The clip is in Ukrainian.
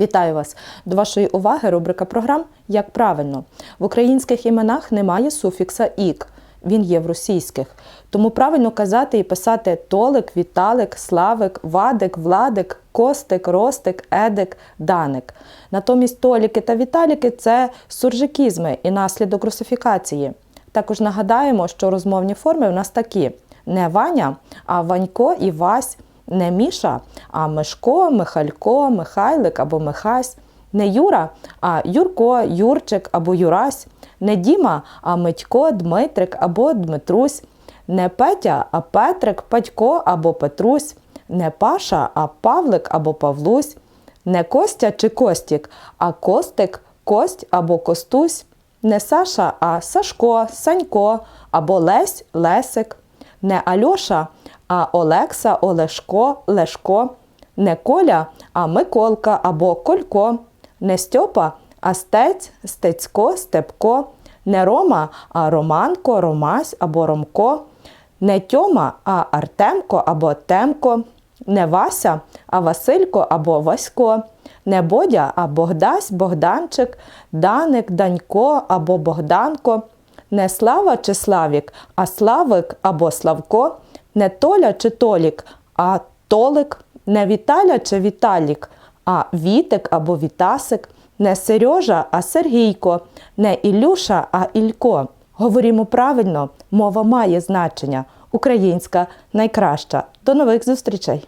Вітаю вас! До вашої уваги рубрика програм Як правильно. В українських іменах немає суфікса ік. Він є в російських. Тому правильно казати і писати Толик, Віталик, Славик, Вадик, Владик, Костик, Ростик, Едик, Даник. Натомість Толіки та Віталіки це суржикізми і наслідок русифікації. Також нагадаємо, що розмовні форми у нас такі: не Ваня, а Ванько і Вась, не Міша, а Мишко, Михалько, Михайлик або Михась, не Юра, а Юрко, Юрчик або Юрась, не Діма, а Митько, Дмитрик або Дмитрусь, не Петя, а Петрик, Петько або Петрусь, не Паша, а Павлик або Павлусь, не Костя чи Костік, а Костик, Кость або Костусь, не Саша, а Сашко, Санько або Лесь, Лесик, не Альоша, а Олекса, Олешко, Лешко, не Коля, а Миколка або Колько, не Стьопа, а Стець, Стецько, Степко, не Рома, а Романко, Ромась або Ромко, не Тьома, а Артемко або Темко, не Вася, а Василько або Васько, не Бодя, а Богдась, Богданчик, Даник, Данько або Богданко, не Слава чи Славік, а Славик або Славко, не Толя чи Толік, а Толик, не Віталя чи Віталік, а Вітик або Вітасик, не Сережа, а Сергійко, не Ілюша, а Ілько. Говоримо правильно, мова має значення. Українська найкраща. До нових зустрічей!